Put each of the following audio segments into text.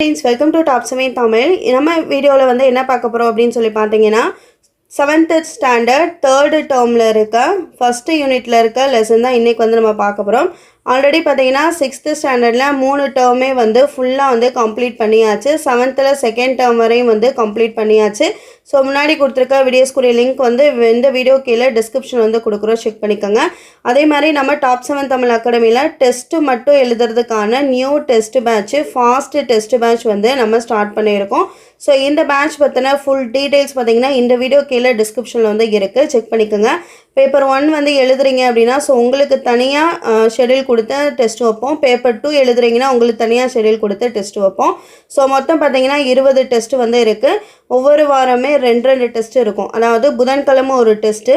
Friends welcome to top seven Tamil நம்ம வீடியோவில் வந்து என்ன பார்க்க போகிறோம் அப்படின்னு சொல்லி பார்த்தீங்கன்னா செவன்த்து ஸ்டாண்டர்ட் தேர்டு டேர்மில் இருக்க ஃபஸ்ட்டு யூனிட்டில் இருக்க லெசன் தான் இன்றைக்கி வந்து நம்ம பார்க்க போகிறோம் ஆல்ரெடி பார்த்தீங்கன்னா சிக்ஸ்த்து ஸ்டாண்டர்டில் மூணு டேர்மே வந்து ஃபுல்லாக வந்து கம்ப்ளீட் பண்ணியாச்சு. செவன்த்தில் செகண்ட் டேர்ம் வரையும் வந்து கம்ப்ளீட் பண்ணியாச்சு. ஸோ முன்னாடி கொடுத்துருக்க வீடியோஸ்க்குரிய லிங்க் வந்து இந்த வீடியோ கீழே டிஸ்கிரிப்ஷன் வந்து கொடுக்குறோம். செக் பண்ணிக்கோங்க. அதே மாதிரி நம்ம டாப் செவன் தமிழ் அகாடமியில் டெஸ்ட்டு மட்டும் எழுதுறதுக்கான new test batch fast test batch வந்து நம்ம ஸ்டார்ட் பண்ணியிருக்கோம். ஸோ இந்த பேட்ச் பற்றின ஃபுல் டீட்டெயில்ஸ் பார்த்தீங்கன்னா இந்த வீடியோ கீழே டிஸ்கிரிப்ஷனில் வந்து இருக்குது செக் பண்ணிக்கோங்க. பேப்பர் ஒன் வந்து எழுதுறீங்க அப்படின்னா ஸோ உங்களுக்கு தனியாக ஷெடியூல் கொடுத்து டெஸ்ட் வைப்போம். பேப்பர் டூ எழுதுறீங்கன்னா உங்களுக்கு தனியாக ஷெடியூல் கொடுத்து டெஸ்ட் வைப்போம். ஸோ மொத்தம் பார்த்தீங்கன்னா இருபது டெஸ்ட் வந்து இருக்குது ஒவ்வொரு வாரமே ரெண்டு ரெண்டு டெஸ்ட் இருக்கும். அதாவது புதன்கிழமை ஒரு டெஸ்ட்டு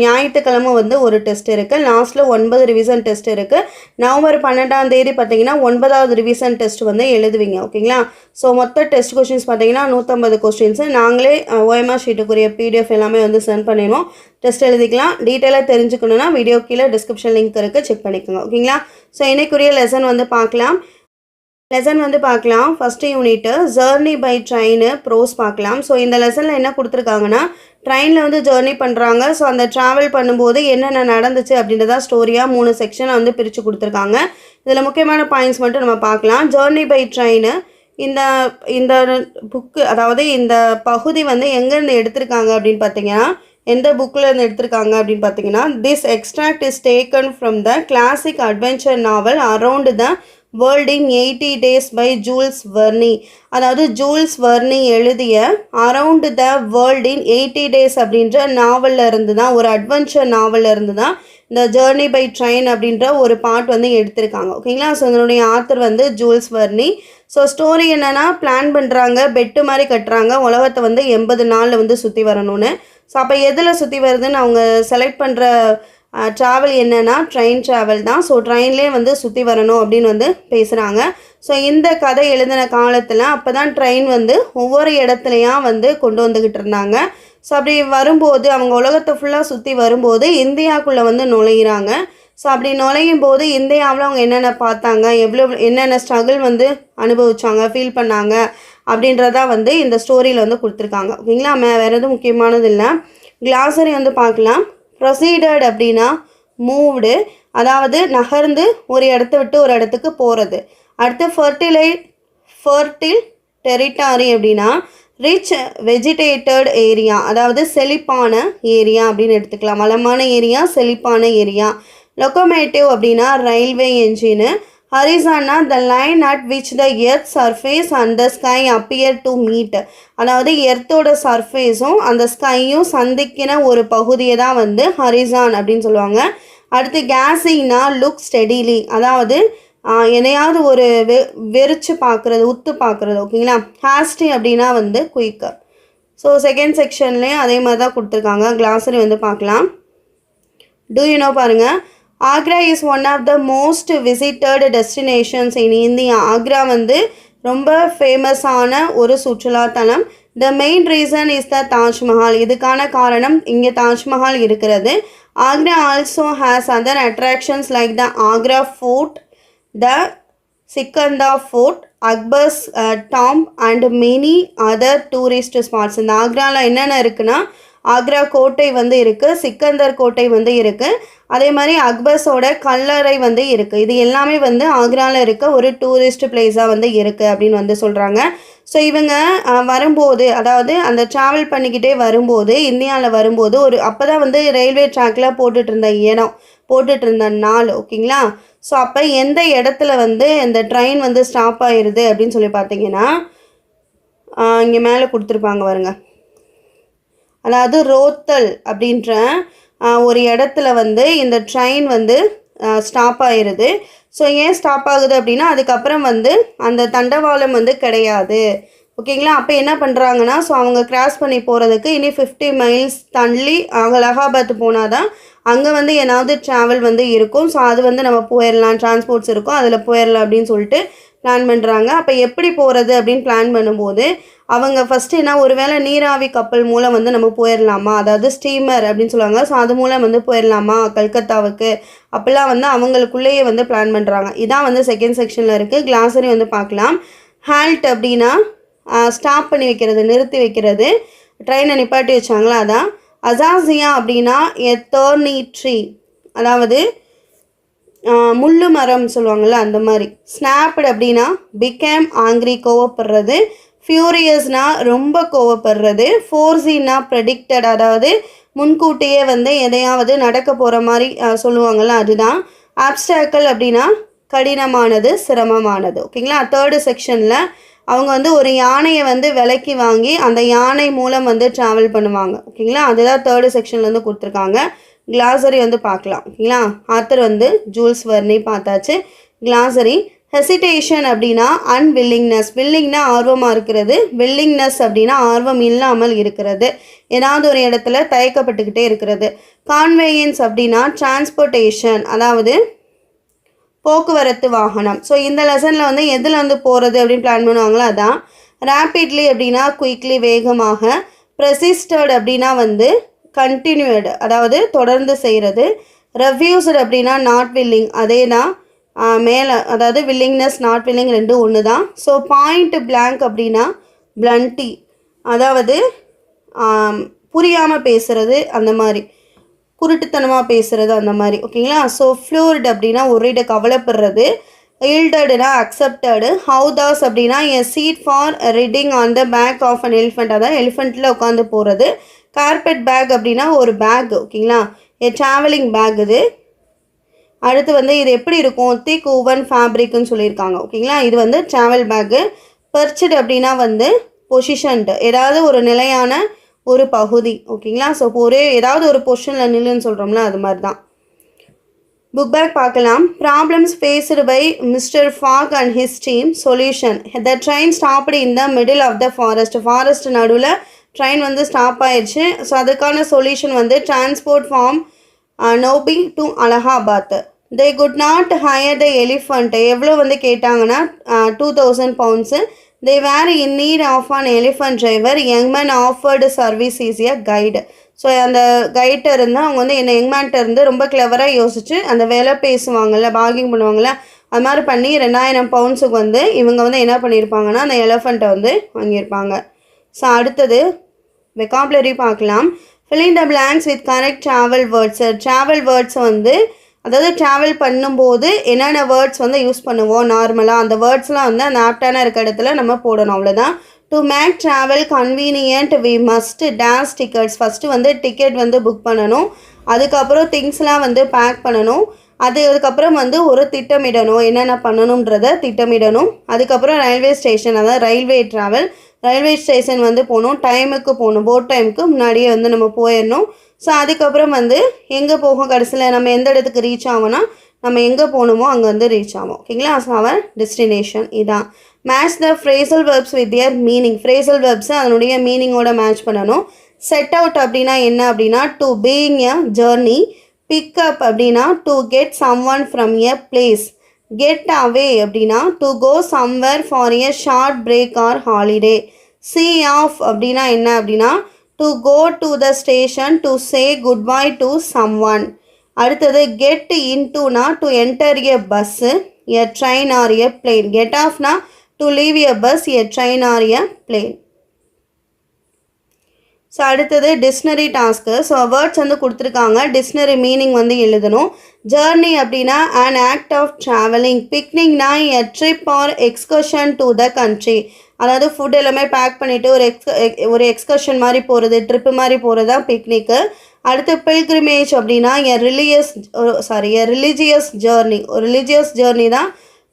ஞாயிற்றுக்கிழமை வந்து ஒரு டெஸ்ட் இருக்குது லாஸ்ட்டில் ஒன்பது ரிவிசன் டெஸ்ட் இருக்குது நவம்பர் பன்னெண்டாம் தேதி பார்த்தீங்கன்னா ஒன்பதாவது ரிவிசன் டெஸ்ட் வந்து எழுதுவீங்க. ஓகேங்களா? ஸோ மொத்த டெஸ்ட் கொஸ்டின்ஸ் பார்த்தீங்கன்னா நூற்றம்பது கொஸ்டின்ஸு நாங்களே ஓஎம்ஆர் ஷீட்டுக்குரிய பிடிஎஃப் எல்லாமே வந்து சென்ட் பண்ணிடுவோம். டெஸ்ட் எழுதிக்கலாம். டீட்டெயிலாக தெரிஞ்சுக்கணுன்னா வீடியோ கீழே டிஸ்கிரிப்ஷன் லிங்க் இருக்குது செக் பண்ணிக்கோங்க. ஓகேங்களா ஸோ இன்னைக்குரிய லெசன் வந்து பார்க்கலாம். லெசன் வந்து பார்க்கலாம். First unit journey by train prose பார்க்கலாம். ஸோ இந்த லெசனில் என்ன கொடுத்துருக்காங்கன்னா ட்ரெயினில் வந்து ஜேர்னி பண்ணுறாங்க ஸோ அந்த ட்ராவல் பண்ணும்போது என்னென்ன நடந்துச்சு அப்படின்றதா ஸ்டோரியாக மூணு செக்ஷனை வந்து பிரித்து கொடுத்துருக்காங்க. இதில் முக்கியமான பாயிண்ட்ஸ் மட்டும் நம்ம பார்க்கலாம். ஜேர்னி பை ட்ரெயின் இந்த இந்த புக்கு அதாவது இந்த பகுதி வந்து எங்கேருந்து எடுத்திருக்காங்க அப்படின்னு பார்த்தீங்கன்னா எந்த புக்கில் இருந்து எடுத்திருக்காங்க அப்படின்னு பார்த்தீங்கன்னா this extract is taken from the classic adventure novel around the world in eighty days by Jules Verne அதாவது ஜூல்ஸ் வர்னி எழுதிய around the world in eighty days அப்படின்ற நாவலில் இருந்து தான் ஒரு அட்வென்ச்சர் நாவலில் இருந்து தான் இந்த ஜேர்னி பை ட்ரெயின் அப்படின்ற ஒரு பார்ட் வந்து எடுத்திருக்காங்க. ஓகேங்களா ஸோ இதனுடைய ஆத்தர் வந்து ஜூல்ஸ் வர்னி. ஸோ ஸ்டோரி என்னென்னா பிளான் பண்ணுறாங்க பெட்டு மாதிரி கட்டுறாங்க உலகத்தை வந்து எண்பது நாளில் வந்து சுற்றி வரணும்னு. ஸோ அப்போ எதில் சுற்றி வருதுன்னு அவங்க செலக்ட் பண்ணுற ட்ராவல் என்னென்னா ட்ரெயின் ட்ராவல் தான். ஸோ ட்ரெயின்லேயே வந்து சுற்றி வரணும் அப்படின்னு வந்து பேசுகிறாங்க ஸோ இந்த கதை எழுதின காலத்தில் அப்போ தான் ட்ரெயின் வந்து ஒவ்வொரு இடத்துலையும் வந்து கொண்டு வந்துக்கிட்டு இருந்தாங்க. ஸோ அப்படி வரும்போது அவங்க உலகத்தை ஃபுல்லாக சுற்றி வரும்போது இந்தியாவுக்குள்ளே வந்து நுழையிறாங்க. ஸோ அப்படி நுழையும் போது இந்தியாவில் அவங்க என்னென்ன பார்த்தாங்க? எவ்வளோ என்னென்ன ஸ்ட்ரகிள் வந்து அனுபவித்தாங்க ஃபீல் பண்ணாங்க? அப்படின்றதா வந்து இந்த ஸ்டோரியில் வந்து கொடுத்துருக்காங்க. ஓகேங்களா? மே வேறு எதுவும் முக்கியமானது இல்லை. கிளாசரி வந்து பார்க்கலாம். ப்ரொசீடட் அப்படின்னா மூவ்டு அதாவது நகர்ந்து ஒரு இடத்த விட்டு ஒரு இடத்துக்கு போகிறது அடுத்து ஃபர்டிலை ஃபர்டில் டெரிட்டாரி அப்படின்னா ரிச் வெஜிடேட்டட் ஏரியா அதாவது செழிப்பான ஏரியா அப்படின்னு எடுத்துக்கலாம். வளமான ஏரியா செழிப்பான ஏரியா லொக்கோமேட்டிவ் அப்படின்னா railway engine horizon the line at which the earth surface and the sky appear to meet அதாவது எர்த்தோட சர்ஃபேஸும் அந்த ஸ்கையும் சந்திக்கிற ஒரு பகுதியை தான் வந்து ஹரிசான் அப்படின்னு சொல்லுவாங்க. அடுத்து கேஸினா லுக் ஸ்டெடிலி அதாவது எதையாவது ஒரு வெ வெறிச்சு பார்க்குறது உத்து பார்க்குறது ஓகேங்களா? ஹாஸ்டி அப்படின்னா வந்து குயிக்கர் ஸோ செகண்ட் செக்ஷன்லேயும் அதே மாதிரி தான் கொடுத்துருக்காங்க. கிளாஸரி வந்து பார்க்கலாம். டூ யூனோ பாருங்கள் Agra is one of the most visited destinations in India Agra வந்து ரொம்ப ஃபேமஸான ஒரு சுற்றுலாத்தலம். The main reason is the Taj Mahal இதுக்கான காரணம் இங்கே தாஜ்மஹால் இருக்கிறது. Agra also has other attractions like the Agra fort the Sikandra fort Akbar's tomb and many other tourist spots இந்த ஆக்ராவில் என்னென்ன இருக்குன்னா ஆக்ரா கோட்டை வந்து இருக்குது சிக்கந்தர் கோட்டை வந்து இருக்குது அதே மாதிரி அக்பர்ஸோட கல்லறை வந்து இருக்குது இது எல்லாமே வந்து ஆக்ராவில் இருக்க ஒரு டூரிஸ்ட் பிளேஸாக வந்து இருக்குது அப்படின்னு வந்து சொல்கிறாங்க ஸோ இவங்க வரும்போது அதாவது அந்த ட்ராவல் பண்ணிக்கிட்டே வரும்போது இந்தியாவில் வரும்போது ஒரு அப்போ தான் வந்து ரயில்வே ட்ராக்கில் போட்டுட்டு இருந்த இடம் போட்டுட்டு இருந்த நாள் ஓகேங்களா? ஸோ அப்போ எந்த இடத்துல வந்து இந்த ட்ரெயின் வந்து ஸ்டாப் ஆயிடுது அப்படின்னு சொல்லி பார்த்தீங்கன்னா இங்கே மேலே கொடுத்துருப்பாங்க பாருங்க. அதாவது ரோத்தல் அப்படின்ற ஒரு இடத்துல வந்து இந்த ட்ரெயின் வந்து ஸ்டாப் ஆயிடுது ஸோ ஏன் ஸ்டாப் ஆகுது அப்படின்னா அதுக்கப்புறம் வந்து அந்த தண்டவாளம் வந்து கிடையாது. ஓகேங்களா அப்போ என்ன பண்ணுறாங்கன்னா ஸோ அவங்க கிராஸ் பண்ணி போகிறதுக்கு இனி ஃபிஃப்டி மைல்ஸ் தள்ளி அலகாபாத் போனால் தான் அங்கே வந்து ஏதாவது ட்ராவல் வந்து இருக்கும். ஸோ அது வந்து நம்ம போயிடலாம் டிரான்ஸ்போர்ட்ஸ் இருக்கும் அதில் போயிடலாம் அப்படின்னு சொல்லிட்டு பிளான் பண்ணுறாங்க அப்போ எப்படி போகிறது அப்படின்னு பிளான் பண்ணும்போது அவங்க ஃபஸ்ட்டு என்ன ஒருவேளை நீராவி கப்பல் மூலம் வந்து நம்ம போயிடலாமா அதாவது ஸ்டீமர் அப்படின்னு சொல்லுவாங்க ஸோ அது மூலம் வந்து போயிடலாமா கல்கத்தாவுக்கு. அப்போல்லாம் வந்து அவங்களுக்குள்ளேயே வந்து பிளான் பண்ணுறாங்க இதான் வந்து செகண்ட் செக்ஷனில் இருக்குது கிளாஸரி வந்து பார்க்கலாம். ஹால்ட் அப்படின்னா ஸ்டாப் பண்ணி வைக்கிறது நிறுத்தி வைக்கிறது. ட்ரெயினை நிப்பாட்டி வச்சாங்களா அதான். அசாசியா அப்படின்னா எத்தர்னி ட்ரீ அதாவது முள்ளு மரம் சொல்லுவாங்கள்ல அந்த மாதிரி. ஸ்னாப்டு அப்படின்னா பிகேம் ஆங்க்ரி கோவப்படுறது. ஃபியூரியஸ்னால் ரொம்ப கோவப்படுறது. ஃபோர்ஸின்னா ப்ரெடிக்டட் அதாவது முன்கூட்டியே வந்து எதையாவது நடக்க போகிற மாதிரி சொல்லுவாங்கள்ல அதுதான். ஆப்ஸ்டாக்கள் அப்படின்னா கடினமானது சிரமமானது. ஓகேங்களா? தேர்டு செக்ஷனில் அவங்க வந்து ஒரு யானையை வந்து விலைக்கு வாங்கி அந்த யானை மூலம் வந்து ட்ராவல் பண்ணுவாங்க. ஓகேங்களா? அதுதான் தேர்டு செக்ஷன்லேருந்து கொடுத்துருக்காங்க. கிளாசரி வந்து பார்க்கலாம். ஓகேங்களா? ஆத்தர் வந்து ஜூல்ஸ் வர்னி பார்த்தாச்சு. கிளாசரி ஹெசிடேஷன் அப்படின்னா அன்வில்லிங்னஸ் வில்லிங்னா ஆர்வமாக இருக்கிறது. வில்லிங்னஸ் அப்படின்னா ஆர்வம் இல்லாமல் இருக்கிறது. ஏதாவது ஒரு இடத்துல தயக்கப்பட்டுக்கிட்டே இருக்கிறது. கான்வேயன்ஸ் அப்படின்னா டிரான்ஸ்போர்ட்டேஷன் அதாவது போக்குவரத்து வாகனம். ஸோ இந்த லெசனில் வந்து எதில் வந்து போகிறது அப்படின்னு பிளான் பண்ணுவாங்களோ அதான். ரேப்பிட்லி அப்படின்னா குயிக்லி வேகமாக. ப்ரெசிஸ்டட் அப்படின்னா வந்து கண்டினியூடு அதாவது தொடர்ந்து செய்கிறது ரெவ்யூஸ்டு அப்படின்னா நாட் வில்லிங் அதே தான் மேலே அதாவது வில்லிங்னஸ் நாட் வில்லிங் ரெண்டும் ஒன்று தான் ஸோ பாயிண்ட் பிளாங்க் அப்படின்னா பிளண்டி அதாவது புரியாமல் பேசுகிறது அந்த மாதிரி. குருட்டுத்தனமாக பேசுகிறது அந்த மாதிரி. ஓகேங்களா? ஸோ ஃப்ளூர்டு அப்படின்னா ஒரு இட கவலைப்படுறது. ஈல்டடுனா அக்செப்டடு ஹவுதாஸ் அப்படின்னா an seat for riding on the back of an elephant அதாவது எலிஃபெண்ட்டில் உட்காந்து போகிறது கார்பெட் பேக் அப்படின்னா ஒரு பேக் ஓகேங்களா? என் ட்ராவலிங் பேக் இது. அடுத்து வந்து இது எப்படி இருக்கும்? திக் ஓவன் ஃபேப்ரிக்னு சொல்லியிருக்காங்க. ஓகேங்களா? இது வந்து ட்ராவல் பேக்கு பெர்ச்சடு அப்படின்னா வந்து பொசிஷன்டு ஏதாவது ஒரு நிலையான ஒரு பகுதி. ஓகேங்களா? ஸோ ஒரே ஏதாவது ஒரு பொசிஷனில் நில்லுன்னு சொல்கிறோம்ல அது மாதிரி தான் புக் பேக் பார்க்கலாம். Problems faced by mister Fogg and his team solution the train stopped in the middle of the forest forest நடுவில் ட்ரெயின் வந்து ஸ்டாப் ஆயிடுச்சு. ஸோ அதுக்கான சொல்யூஷன் வந்து transport form நோபி to Allahabad. They could not hire the elephant எவ்வளோ வந்து கேட்டாங்கன்னா two thousand pounds they were in need of an elephant driver யங்மேன் offered service is a guide so அந்த கைட்டை இருந்து அவங்க வந்து என்ன யங்மேன்ட்ட இருந்து ரொம்ப கிளவராக யோசிச்சு அந்த வேலை பேசுவாங்கல்ல பாகிங் பண்ணுவாங்கள்ல அது மாதிரி பண்ணி ரெண்டாயிரம் பவுண்ட்ஸுக்கு வந்து இவங்க வந்து என்ன பண்ணியிருப்பாங்கன்னா அந்த எலஃபண்ட்டை வந்து வாங்கியிருப்பாங்க. ஸோ அடுத்தது வெக்காப்லரி பார்க்கலாம். Filling the blanks with correct travel words travel வேர்ட்ஸை வந்து அதாவது ட்ராவல் பண்ணும்போது என்னென்ன வேர்ட்ஸ் வந்து யூஸ் பண்ணுவோம் நார்மலாக அந்த வேர்ட்ஸ்லாம் வந்து அந்த ஆப்டான இருக்க இடத்துல நம்ம போடணும் அவ்வளோதான் to make travel convenient we must days tickets first வந்து டிக்கெட் வந்து புக் பண்ணணும். அதுக்கப்புறம் திங்ஸ்லாம் வந்து பேக் பண்ணணும். அது அதுக்கப்புறம் வந்து ஒரு திட்டமிடணும். என்னென்ன பண்ணணுன்றத திட்டமிடணும். அதுக்கப்புறம் ரயில்வே ஸ்டேஷன் அதாவது ரயில்வே ட்ராவல் ரயில்வே ஸ்டேஷன் வந்து போகணும் டைமுக்கு போகணும் போட் டைமுக்கு முன்னாடியே வந்து நம்ம போயிடணும். ஸோ அதுக்கப்புறம் வந்து எங்கே போகும் கடைசியில் நம்ம எந்த இடத்துக்கு ரீச் ஆகும்னா நம்ம எங்கே போகணுமோ அங்கே வந்து ரீச் ஆகும். ஓகேங்களா ஸோ அவர் டெஸ்டினேஷன் இதான். Match the phrasal verbs with their meaning phrasal வெர்ப்ஸை அதனுடைய மீனிங்கோட மேட்ச் பண்ணணும். செட் அவுட் அப்படின்னா என்ன அப்படின்னா to being a journey pick up அப்படின்னா to get some one from a place get away அப்படின்னா to go somewhere for a short break or holiday see off அப்படின்னா என்ன அப்படின்னா to go to the station to say good bye to some one அடுத்தது get இன்டூனா to enter a bus a train or a plane get ஆஃப்னா to leave a bus a train or a plane so அடுத்தது dictionary task so words வந்து கொடுத்துருக்காங்க. Dictionary meaning வந்து எழுதணும். Journey அப்படின்னா an act of travelling பிக்னிக்னா a trip or excursion to the country அதாவது food எல்லாமே pack பண்ணிவிட்டு ஒரு எக்ஸ் ஒரு எக்ஸ்கர்ஷன் மாதிரி போகிறது ட்ரிப்பு மாதிரி போகிறது தான் பிக்னிக்கு அடுத்து பில்கிரிமேஜ் அப்படின்னா an religious sorry an religious journey ஒரு ரிலிஜியஸ் ஜேர்னி தான்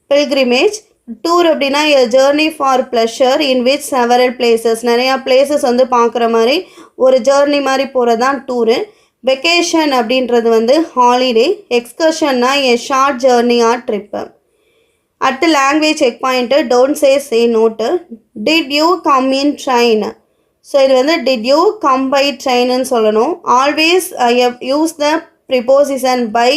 பில்கிரிமேஜ் டூர் அப்படின்னா a journey for pleasure in which several places நிறையா பிளேசஸ் வந்து பார்க்குற மாதிரி ஒரு ஜேர்னி மாதிரி போகிறது தான் டூரு வெக்கேஷன் அப்படின்றது வந்து holiday எக்ஸ்கர்ஷன்னா a short journey or trip அடுத்து language check point don't say say not did you come in train so இது வந்து டிட் யூ கம் பை ட்ரெயின்னு சொல்லணும். Always use the preposition by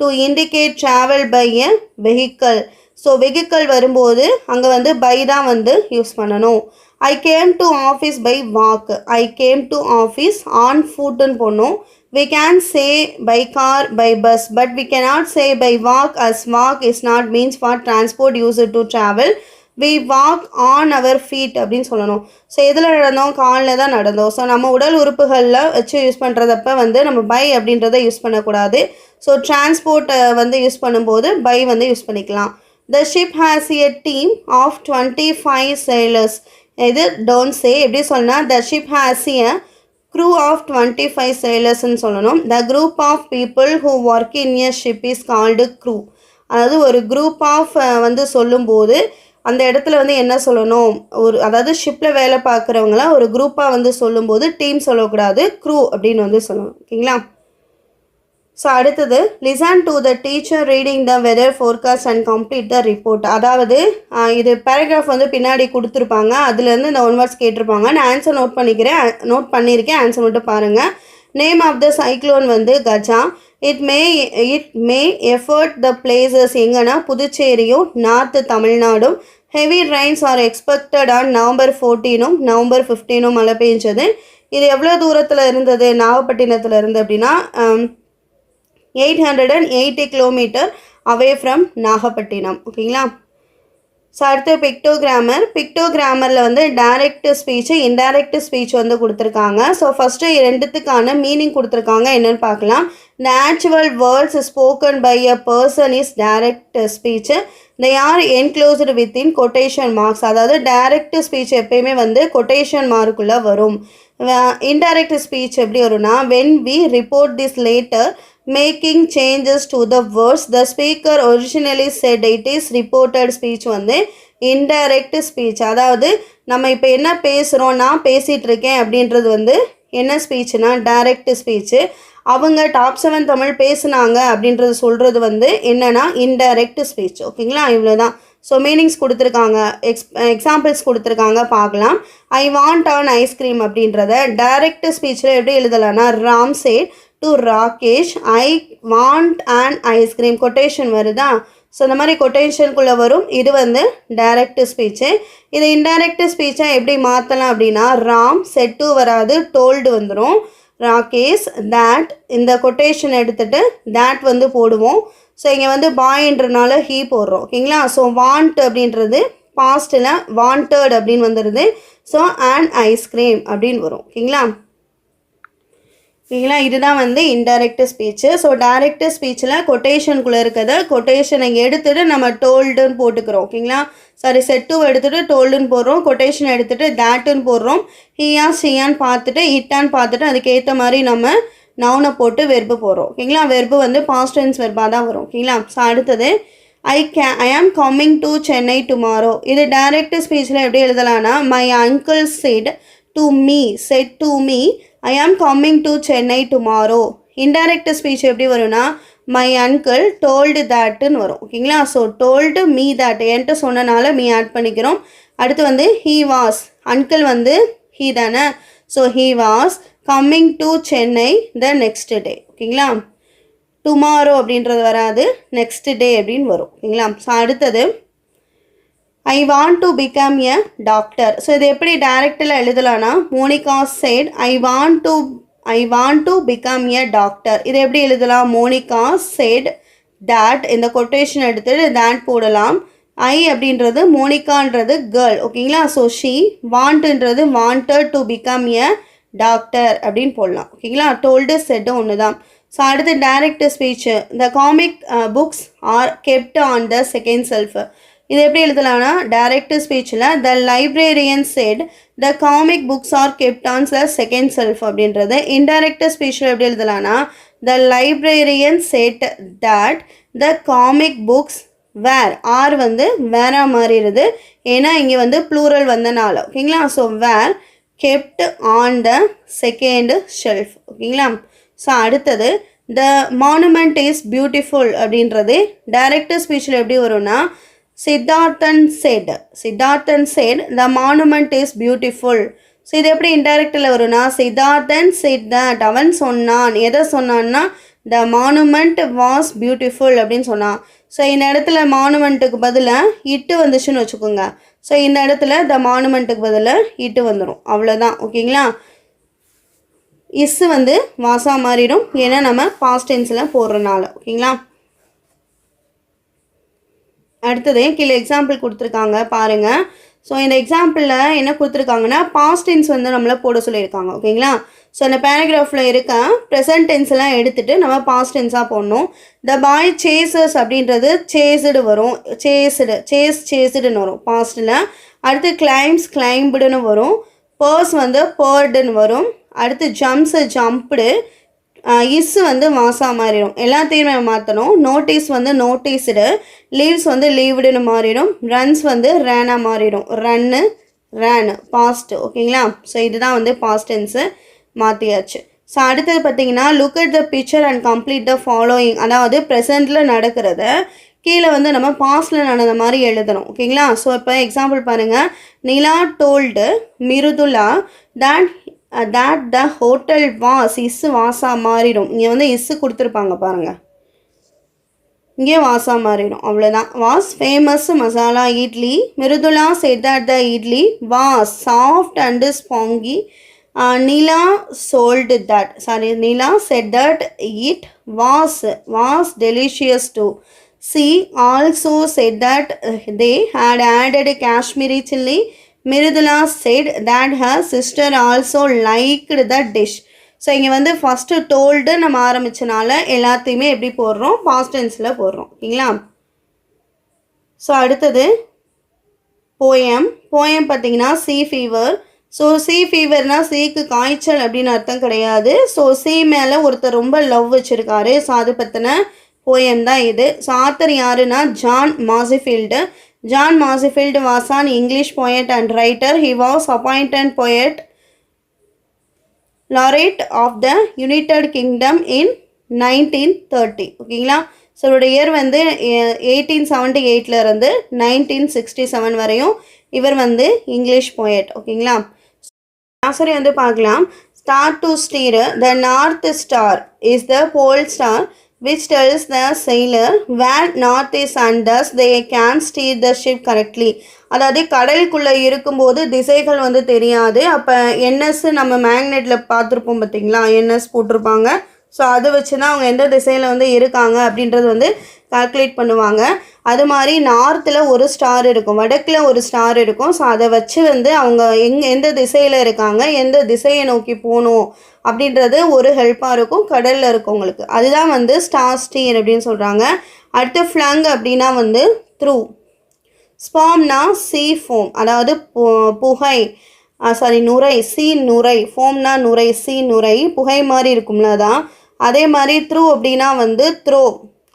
to indicate travel by a vehicle so vehicle வரும்போது அங்கே வந்து by தான் வந்து use பண்ணணும். I came to office by walk I came to office on ஃபுட்டுன்னு போடணும். We can say by car by bus but we cannot say by walk as walk is not means for transport use to travel we walk on our feet அப்படின்னு சொல்லணும். So எதில் நடந்தோம்? காலில் தான் நடந்தோம். So நம்ம உடல் உறுப்புகளில் வச்சு யூஸ் பண்ணுறதப்ப வந்து நம்ம பை அப்படின்றத யூஸ் பண்ணக்கூடாது. ஸோ டிரான்ஸ்போர்ட்டை வந்து யூஸ் பண்ணும்போது பை வந்து யூஸ் பண்ணிக்கலாம். The ship has a team of twenty five sailors இது டோன்ட் சே எப்படி சொன்னால் the ship has a crew of twenty five sailors-ன்னு சொல்லணும். The group of people who work in a ship is called crew அதாவது ஒரு group of வந்து சொல்லும்போது அந்த இடத்துல வந்து என்ன சொல்லணும்? ஒரு அதாவது ஷிப்பில் வேலை பார்க்குறவங்களாம் ஒரு குரூப்பாக வந்து சொல்லும்போது டீம் சொல்லக்கூடாது க்ரூ அப்படின்னு வந்து சொல்லணும். ஓகேங்களா? ஸோ அடுத்தது listen to the teacher reading the weather forecast and complete the report அதாவது இது பேராகிராஃப் வந்து பின்னாடி கொடுத்துருப்பாங்க. அதுலேருந்து இந்த ஒன் வேர்ட்ஸ் கேட்டிருப்பாங்க. நான் ஆன்சர் நோட் பண்ணிக்கிறேன். நோட் பண்ணியிருக்கேன். ஆன்சர் மட்டும் பாருங்கள் நேம் ஆஃப் த சைக்ளோன் வந்து Gaja. It may it may affect the places எங்கன்னா புதுச்சேரியும் நார்த்து தமிழ்நாடும். Heavy rains are expected on November ஃபோர்டீனும் November ஃபிஃப்டீனும் மழை பெஞ்சது. இது எவ்வளோ தூரத்தில் இருந்தது? நாகப்பட்டினத்தில் இருந்து அப்படின்னா eight hundred and eighty kilometre away from Nagapattinam. ஓகேங்களா? ஸோ அடுத்து பிக்டோகிராமர் பிக்டோகிராமரில் வந்து டைரக்ட் ஸ்பீச்சு இன்டைரக்ட் ஸ்பீச் வந்து கொடுத்துருக்காங்க. ஸோ ஃபஸ்ட்டு ரெண்டுத்துக்கான மீனிங் கொடுத்துருக்காங்க. என்னென்னு பார்க்கலாம். Natural words spoken by a person is direct speech they are enclosed within quotation marks அதாவது direct speech எப்பயுமே வந்து கொட்டேஷன் மார்க்குள்ளே வரும். இன்டைரக்ட் ஸ்பீச் எப்படி வரும்னா when we report this later making changes to the words the speaker originally said it is reported speech வந்து indirect speech அதாவது நம்ம இப்போ என்ன பேசுகிறோம் நான் பேசிகிட்டு இருக்கேன் அப்படின்றது வந்து என்ன ஸ்பீச்னா டைரக்ட் ஸ்பீச்சு அவங்க டாப் செவன் தமிழ் பேசுனாங்க அப்படின்றது சொல்கிறது வந்து என்னன்னா இன்டைரக்ட் ஸ்பீச் ஓகேங்களா? இவ்வளோதான் ஸோ மீனிங்ஸ் கொடுத்துருக்காங்க எக்ஸ் எக்ஸாம்பிள்ஸ் கொடுத்துருக்காங்க பார்க்கலாம். I want an ice cream அப்படின்றத டைரக்ட் ஸ்பீச்சில் எப்படி எழுதலாம்னா Ram said to Rakesh I want and ice cream quotation வருதா? ஸோ இந்த மாதிரி கொட்டேஷனுக்குள்ளே வரும். இது வந்து டைரக்ட் ஸ்பீச்சு இதை இன்டைரக்ட் ஸ்பீச்சை எப்படி மாற்றலாம் அப்படின்னா ராம் செட்டு வராது டோல்டு வந்துடும் ராகேஷ் தேட் இந்த கொட்டேஷன் எடுத்துகிட்டு தேட் வந்து போடுவோம். ஸோ இங்கே வந்து பாயின்றனால ஹீ போடுறோம். ஓகேங்களா? ஸோ வாண்ட் அப்படின்றது பாஸ்ட்டில் வாண்டட் அப்படின்னு வந்துடுது ஸோ அண்ட் ஐஸ்கிரீம் அப்படின்னு வரும். ஓகேங்களா? ஓகேங்களா இதுதான் வந்து இன்டைரக்ட் ஸ்பீச்சு ஸோ டைரக்ட் ஸ்பீச்சில் கொட்டேஷனுக்குள்ளே இருக்கிறத. கொட்டேஷனை எடுத்துகிட்டு நம்ம டோல்டுன்னு போட்டுக்கிறோம். ஓகேங்களா? சாரி செட்டு எடுத்துகிட்டு டோல்டுன்னு போடுறோம். கொட்டேஷன் எடுத்துகிட்டு தேட்டுன்னு போடுறோம். ஹியா ஷியான்னு பார்த்துட்டு இட்டான்னு பார்த்துட்டு அதுக்கேற்ற மாதிரி நம்ம நவுனை போட்டு வெர்பு போடுறோம். ஓகேங்களா? வெர்பு வந்து பாஸ்டன்ஸ் வெர்பாக தான் வரும். ஓகேங்களா? ஸோ அடுத்தது ஐ K I am coming to Chennai tomorrow இது டைரக்ட் ஸ்பீச்சில் எப்படி எழுதலாம்னா my uncle said to me said to me I am coming to Chennai tomorrow indirect speech எப்படி வரும்னா மை அங்கிள் டோல்டு தட்டுன்னு வரும். ஓகேங்களா? ஸோ டோல்டு மீ தட் என்கிட்ட சொன்னனால me add பண்ணிக்கிறோம். அடுத்து வந்து ஹீ வாஸ் அங்கிள் வந்து ஹீ தானே. So he was coming to Chennai the next day ஓகேங்களா? டுமாரோ அப்படின்றது வராது. நெக்ஸ்ட் டே அப்படின்னு வரும். ஓகேங்களா? ஸோ அடுத்தது I want to become a doctor so இது எப்படி டைரக்டில் எழுதலாம்னா Monica said I want to I want to become a doctor இது எப்படி எழுதலாம்? மோனிகா செட் தேட் இந்த கொட்டேஷன் எடுத்துட்டு தேட் போடலாம். ஐ அப்படின்றது மோனிகான்றது கேர்ள் ஓகேங்களா so she வாண்ட்ன்றது wanted to become a doctor அப்படின்னு போடலாம். ஓகேங்களா டோல்டு செட்டு ஒன்று தான் ஸோ அடுத்து direct speech the comic books are kept on the second shelf இது எப்படி எழுதலாம்னா direct ஸ்பீச்சில் the librarian said the comic books are kept the second shelf அப்படின்றது. இன்டைரக்ட் ஸ்பீச்சில் எப்படி எழுதலாம்னா the librarian said that the comic books were are வந்து வேற மாறிடுது. ஏன்னா இங்கே வந்து ப்ளூரல் வந்தனால ஓகேங்களா? So were kept on the second shelf ஓகேங்களா? ஸோ அடுத்தது த மானுமெண்ட் இஸ் பியூட்டிஃபுல் அப்படின்றது. டைரக்ட் ஸ்பீச்சில் எப்படி வரும்னா Siddharthan said Siddharthan said the monument is beautiful so இது எப்படி இன்டைரக்டில் வரும்னா சித்தார்த்தன் செட் தட் அவன் சொன்னான். எதை சொன்னான்னா த மானுமெண்ட் வாஸ் பியூட்டிஃபுல் அப்படின்னு சொன்னான். ஸோ இந்த இடத்துல மானுமெண்ட்டுக்கு பதிலாக இட்டு வந்துச்சுன்னு வச்சுக்கோங்க. ஸோ இந்த இடத்துல த மானுமெண்ட்டுக்கு பதிலாக இட்டு வந்துடும் அவ்வளோதான் ஓகேங்களா? இஸ் வந்து வாசா மாறிடும். ஏன்னா நம்ம பாஸ்ட் டென்ஸில் போடுறனால. ஓகேங்களா? அடுத்தது கீழே எக்ஸாம்பிள் கொடுத்துருக்காங்க பாருங்கள் ஸோ இந்த எக்ஸாம்பிளில் என்ன கொடுத்துருக்காங்கன்னா பாஸ்ட் டென்ஸ் வந்து நம்மளை போட சொல்லியிருக்காங்க ஓகேங்களா? ஸோ அந்த பேராகிராஃபில் இருக்க ப்ரெசன்ட் டென்ஸ் எல்லாம் நம்ம பாஸ்ட் டென்ஸாக போடணும். த பாய் சேசஸ் அப்படின்றது சேஸ்டு வரும் சேஸ்டு சேஸ் சேஸ்டுன்னு வரும் பாஸ்ட்டில் அடுத்து கிளைம்ஸ் கிளைம்புடுன்னு வரும் பர்ஸ் வந்து பேர்டுன்னு வரும். அடுத்து ஜம்ப்ஸு ஜம்ப்டு இஸ் வந்து மாசா மாறிடும். எல்லாத்தையுமே மாற்றணும் நோட்டீஸ் வந்து நோட்டீஸ்டு லீவ்ஸ் வந்து லீவ்டுன்னு மாறிடும். ரன்ஸ் வந்து ரேனாக மாறிடும். ரன்னு ரேனு பாஸ்ட் ஓகேங்களா? ஸோ இதுதான் வந்து பாஸ்ட் டென்ஸு மாற்றியாச்சு ஸோ அடுத்தது பார்த்தீங்கன்னா look at the picture and complete the following அதாவது ப்ரெசண்ட்டில் நடக்கிறத கீழே வந்து நம்ம பாஸ்டில் நடந்த மாதிரி எழுதணும். ஓகேங்களா? ஸோ இப்போ எக்ஸாம்பிள் பாருங்கள் Nila told Mridula that that the hotel was is வாசா மாறிடும். இங்கே வந்து இஸ்ஸு கொடுத்துருப்பாங்க பாருங்கள் இங்கே வாசா மாறிடும். அவ்வளோதான் was famous masala idli Mridula said that the idli was soft and spongy Nila told that sorry Nila said that it was was delicious too she also said that they had added Kashmiri chilli Mridula said that her sister also liked the dish so இங்கே வந்து first told நம்ம ஆரம்பிச்சனால எல்லாத்தையுமே எப்படி போடுறோம்? பாஸ்டென்ஸில் போடுறோம். ஓகேங்களா so அடுத்தது poem poem பார்த்தீங்கன்னா சி ஃபீவர் ஸோ சி ஃபீவர்னால் சீக்கு காய்ச்சல் அப்படின்னு அர்த்தம் கிடையாது. ஸோ சி மேலே ஒருத்தர் ரொம்ப லவ் வச்சுருக்காரு. ஸோ அது பற்றின போயம் தான் இது. ஸோ ஆத்தர் யாருன்னா John Masefield John Masefield was an English poet and writer he was appointed poet laureate of the United Kingdom in nineteen thirty ஓகேங்களா ஸோ இவருடைய இயர் வந்து எயிட்டீன் செவன்ட்டி இருந்து நைன்டீன் சிக்ஸ்டி செவன் வரையும் இவர் வந்து English poet ஓகேங்களா ஆசிரி வந்து பார்க்கலாம். Star to steer the north star is the pole star which tells the sailor where north is and thus they can steer the ship correctly. அதாவது கடலுக்குள்ளே இருக்கும்போது திசைகள் வந்து தெரியாது. அப்போ என்எஸ் நம்ம மேக்னெட்டில் பார்த்துருப்போம் பார்த்தீங்களா? என்எஸ் போட்டிருப்பாங்க. ஸோ அதை வச்சு தான் அவங்க எந்த திசையில் வந்து இருக்காங்க அப்படின்றது வந்து கால்குலேட் பண்ணுவாங்க. அது மாதிரி நார்த்தில் ஒரு ஸ்டார் இருக்கும். வடக்கில் ஒரு ஸ்டார் இருக்கும். ஸோ அதை வச்சு வந்து அவங்க எங் எந்த திசையில் இருக்காங்க எந்த திசையை நோக்கி போகணும் அப்படின்றது ஒரு ஹெல்ப்பாக இருக்கும். கடலில் இருக்கவங்களுக்கு அதுதான் வந்து ஸ்டார் ஸ்டீர் அப்படின்னு சொல்கிறாங்க அடுத்து ஃப்ளங் அப்படின்னா வந்து த்ரூ ஸ்பாம்னா சீ ஃபோம் அதாவது பு- புகை. சாரி நுரை சி நுரை ஃபோம்னா நுரை சி நுரை புகை மாதிரி இருக்கும்ல அதான். அதே மாதிரி த்ரூ அப்படின்னா வந்து த்ரோ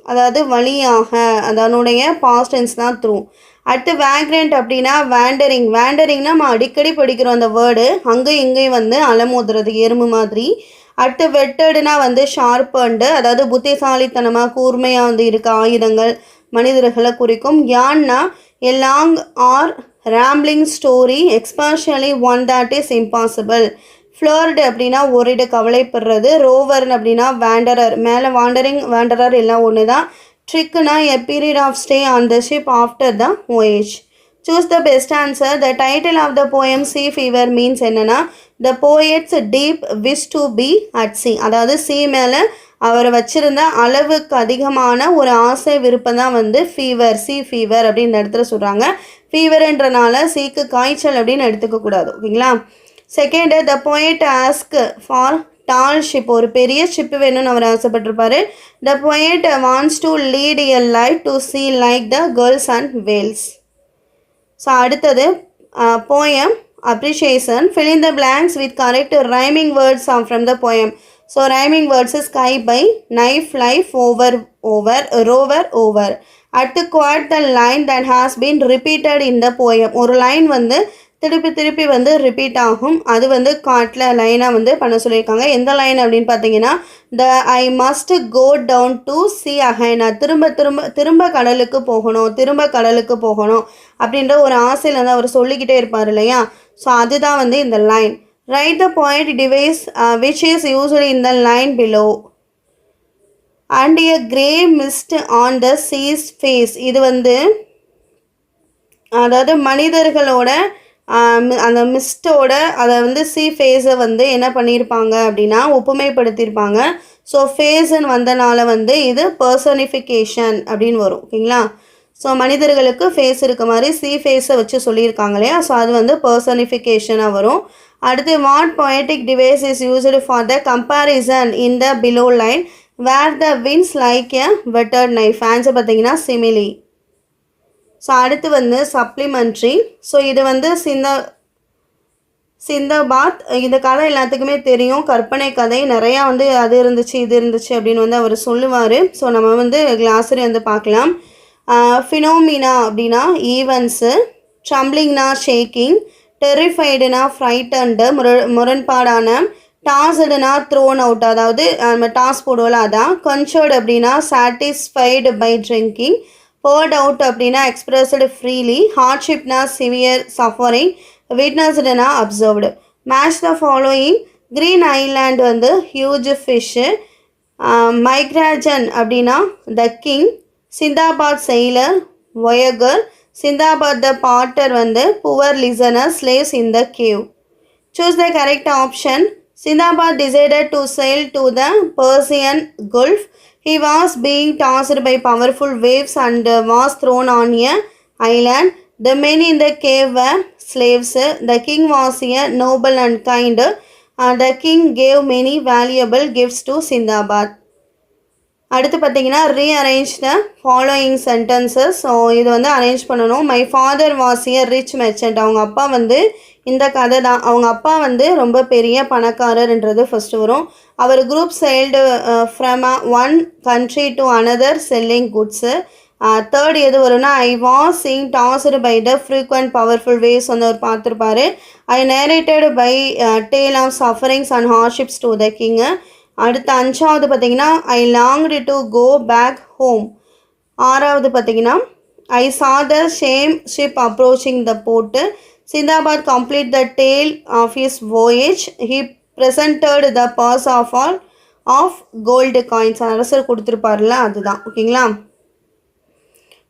அதாவது வழியாக அதனுடைய பாஸ்டென்ஸ் தான் த்ரூ. அடுத்து வேக்ரண்ட் அப்படின்னா வேண்டரிங் வேண்டரிங்னா நம்ம அடிக்கடி படிக்கிறோம் அந்த வேர்டு அங்கேயும் இங்கேயும் வந்து அலமோதுறது எறும்பு மாதிரி. அடுத்து வெட்டடுனா வந்து ஷார்பண்டு அதாவது புத்திசாலித்தனமாக கூர்மையாக வந்து இருக்க ஆயுதங்கள் மனிதர்களை குறிக்கும். யான்னா a long or rambling story especially one that is impossible flawed அப்படின்னா ஓரிட கவலைப்படுறது ரோவர்னு அப்படின்னா வேண்டரர் மேலே வாண்டரிங் வேண்டரர் எல்லாம் ஒன்று தான் ட்ரிக்குனா a period of stay on the ship after the voyage choose the best answer the title of the poem sea fever means என்னென்னா the poets deep wish to be at sea அதாவது sea மேலே அவர் வச்சுருந்த அளவுக்கு அதிகமான ஒரு ஆசை விருப்பம் தான் வந்து ஃபீவர் சி ஃபீவர் அப்படின்னு இடத்துல சொல்கிறாங்க ஃபீவர்ன்றனால சீக்கு காய்ச்சல் அப்படின்னு எடுத்துக்க கூடாது ஓகேங்களா? Second the poet ask for tall ship ஒரு பெரிய ஷிப் வேணும்னு அவர் ஆசைப்பட்டிருப்பாரு. The poet wants to lead a life to sea like the girls and whales so அடுத்தது poem appreciation fill in the blanks with correct rhyming words of from the poem so rhyming words sky by knife life over over rover over அடுத்து quote the line that has been repeated in the poem ஒரு line வந்து திருப்பி திருப்பி வந்து repeat ஆகும். அது வந்து காட்டில் லைனாக வந்து பண்ண சொல்லியிருக்காங்க. எந்த லைன் அப்படின்னு பார்த்தீங்கன்னா the I must go down to sea அகைனா திரும்ப திரும்ப திரும்ப கடலுக்கு போகணும் திரும்ப கடலுக்கு போகணும் அப்படின்ற ஒரு ஆசையில் வந்து அவர் சொல்லிக்கிட்டே இருப்பார் இல்லையா? ஸோ அதுதான் வந்து இந்த line write the point device which is usually in the line below. And a grey mist on the sea's face. இது வந்து அதாவது மனிதர்களோட அந்த மிஸ்டோட அதை வந்து சி ஃபேஸை வந்து என்ன பண்ணியிருப்பாங்க அப்படின்னா ஒப்புமைப்படுத்தியிருப்பாங்க ஸோ ஃபேஸ்ன்னு வந்தனால வந்து இது பர்சனிஃபிகேஷன் அப்படின்னு வரும் ஓகேங்களா? ஸோ மனிதர்களுக்கு ஃபேஸ் இருக்க மாதிரி சி ஃபேஸை வச்சு சொல்லியிருக்காங்க இல்லையா? ஸோ அது வந்து பர்சனிஃபிகேஷனாக வரும். அடுத்து what poetic device is used for the comparison in the below line where the winds like a whetted knife. Answer பார்த்தீங்கன்னா சிமிலி ஸோ அடுத்து வந்து சப்ளிமெண்ட்ரி ஸோ இது வந்து சிந்த சிந்தாபாத் இந்த கதை எல்லாத்துக்குமே தெரியும். கற்பனை கதை. நிறையா வந்து அது இருந்துச்சு இது இருந்துச்சு அப்படின்னு வந்து அவர் சொல்லுவார். ஸோ நம்ம வந்து கிளாஸரி வந்து பார்க்கலாம். ஃபினோமினா அப்படின்னா ஈவெண்ட்ஸு ட்ரம்ப்ளிங்னா ஷேக்கிங் டெரிஃபைடுனா ஃப்ரைட்டண்டு முர முரண்பாடான டாஸ்டுனா த்ரோன் அவுட் அதாவது நம்ம டாஸ் போடுவோம்ல அதான் கன்சர்ட் அப்படின்னா satisfied by drinking burst out அப்படின்னா எக்ஸ்பிரஸ்டு ஃப்ரீலி ஹார்ட்ஷிப்னா severe suffering விட்னஸ்டுனா observed match the following green island வந்து ஹியூஜ் ஃபிஷ்ஷு மைக்ராஜன் அப்படின்னா த கிங் சிந்தாபாத் செயலர் ஒயகர் சிந்தாபாத் த பாட்டர் வந்து poor listener slaves in the cave Choose the correct option. Sindabad decided to sail to the Persian Gulf. He was being tossed by powerful waves and uh, was thrown on a island. The men in the cave were slaves. The king was a noble and kind. Uh, the king gave many valuable gifts to Sindabad. அடுத்து பார்த்தீங்கன்னா rearrange the following sentences so இது வந்து arrange பண்ணணும். My father was year rich merchant அவங்க அப்பா வந்து இந்த கதை தான். அவங்க அப்பா வந்து ரொம்ப பெரிய பணக்காரர்ன்றது ஃபஸ்ட்டு வரும். அவர் group child from a one country to another selling goods third எது வரும்னா I was seeing tossed by the frequent powerful waves வந்து அவர் பார்த்துருப்பாரு. I narrated by tale of sufferings and hardships to the king அடுத்து அஞ்சாவது பார்த்தீங்கன்னா I longed to go back home ஆறாவது பார்த்தீங்கன்னா I saw the same ship approaching the port Sindbad complete the tale of his voyage he presented the purse of all of gold coins அரசர் கொடுத்துருப்பார்ல அதுதான். ஓகேங்களா?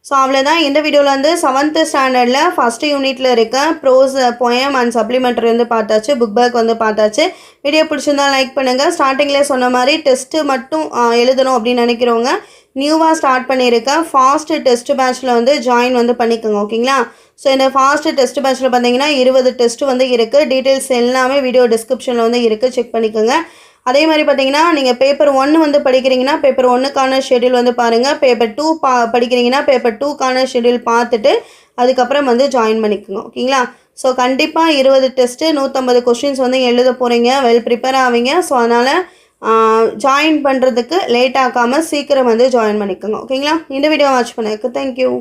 So அவ்வளோதான் இந்த வீடியோவில் வந்து செவன்த்து ஸ்டாண்டர்டில் ஃபஸ்ட்டு யூனிட்டில் இருக்க ப்ரோஸ் பொயம் அண்ட் சப்ளிமெண்ட்ரி வந்து பார்த்தாச்சு. புக் பேக் வந்து பார்த்தாச்சு. வீடியோ பிடிச்சிருந்தா லைக் பண்ணுங்கள் ஸ்டார்டிங்கில் சொன்ன மாதிரி டெஸ்ட்டு மட்டும் எழுதணும் அப்படின்னு நினைக்கிறவங்க நியூவாக ஸ்டார்ட் பண்ணியிருக்கேன் ஃபாஸ்ட்டு டெஸ்ட் பேட்ச்சில் வந்து ஜாயின் வந்து பண்ணிக்கோங்க. ஓகேங்களா ஸோ இந்த ஃபாஸ்ட்டு டெஸ்ட் பேட்ச்சில் பார்த்தீங்கன்னா இருபது டெஸ்ட்டு வந்து இருக்குது டீட்டெயில்ஸ் எல்லாமே வீடியோ டிஸ்கிரிப்ஷனில் வந்து இருக்குது செக் பண்ணிக்கோங்க. அதே மாதிரி பார்த்தீங்கன்னா நீங்கள் பேப்பர் ஒன்று வந்து படிக்கிறீங்கன்னா பேப்பர் ஒன்றுக்கான ஷெட்யூல் வந்து பாருங்கள் பேப்பர் டூ பா படிக்கிறீங்கன்னா பேப்பர் டூக்கான ஷெட்யூல் பார்த்துட்டு அதுக்கப்புறம் வந்து ஜாயின் பண்ணிக்கோங்க. ஓகேங்களா? ஸோ கண்டிப்பாக இருபது டெஸ்ட்டு நூற்றம்பது கொஷின்ஸ் வந்து எழுத போகிறீங்க வெல் ப்ரிப்பேர் ஆவீங்க. ஸோ அதனால் ஜாயின் பண்ணுறதுக்கு லேட் ஆக்காமல் சீக்கிரம் வந்து ஜாயின் பண்ணிக்கோங்க. ஓகேங்களா? இந்த வீடியோ வாட்ச் பண்ணதுக்கு தேங்க்யூ